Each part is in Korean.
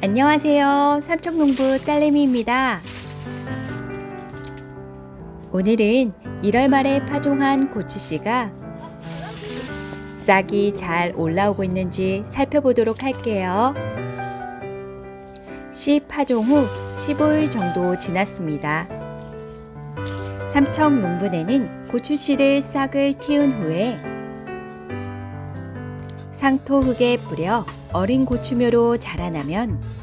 안녕하세요. 삼척농부 딸내미입니다. 오늘은 1월 말에 파종한 고추씨가 싹이 잘 올라오고 있는지 살펴보도록 할게요. 씨 파종 후 15일 정도 지났습니다. 삼척 농분에는 고추씨를 싹을 틔운 후에 상토 흙에 뿌려 어린 고추묘로 자라나면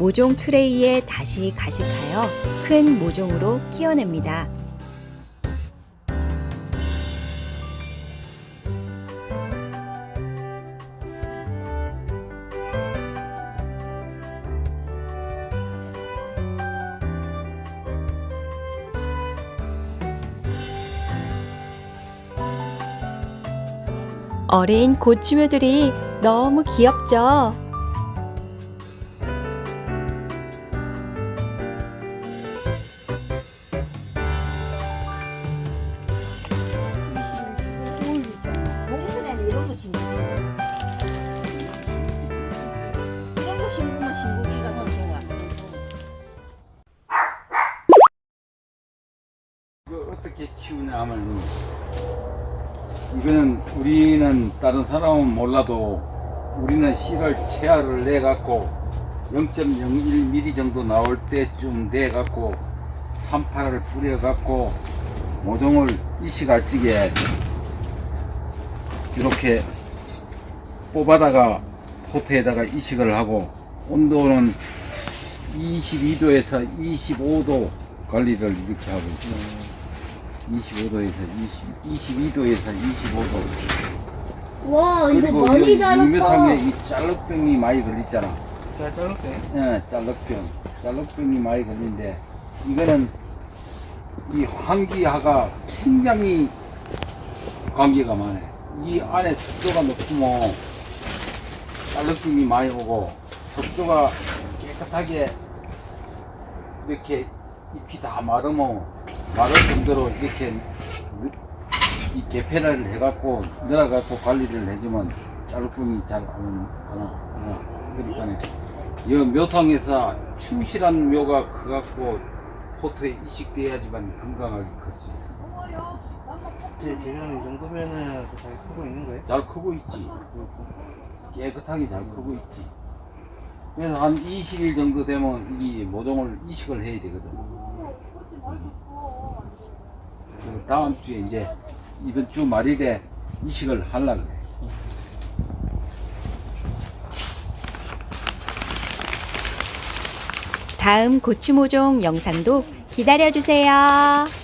모종 트레이에 다시 가식하여 큰 모종으로 키워냅니다. 어린 고추묘들이 너무 귀엽죠? 어떻게 키우냐 하면 이거는 우리는 다른 사람은 몰라도 우리는 씨를 채아를 내 갖고 0.01mm 정도 나올 때쯤 돼 갖고 산파를 뿌려 갖고 모종을 이식할지게 이렇게 뽑아다가 포트에다가 이식을 하고 온도는 22도에서 25도 관리를 이렇게 하고 있어요. 25도에서 20, 22도에서 25도. 와 이거 그리고 많이 유매상에 자랐다. 이 짤럭병이 많이 걸리잖아. 잘. 예, 짤럭병. 짤럭병이 많이 걸리는데 이거는 이 환기하가 굉장히 관계가 많아. 이 안에 습도가 높으면 짤럭병이 많이 오고 습도가 깨끗하게 이렇게 잎이 다 마르면 마를 정도로 이렇게 느- 이 개폐를 해갖고 늘어갖고 관리를 해주면 짤뿐이 잘안 와. 그러니까 이 묘상에서 충실한 묘가 커갖고 포트에 이식돼야지만 건강하게 클 수 있어. 제 재료는 이 정도면은 잘 크고 있는 거예요? 잘 크고 있지. 깨끗하게 잘 크고 있지. 그래서 한 20일 정도 되면 이 모종을 이식을 해야 되거든. 그리고 다음 주에 이제 이번 주 말일에 이식을 하려고 그래. 다음 고추 모종 영상도 기다려주세요.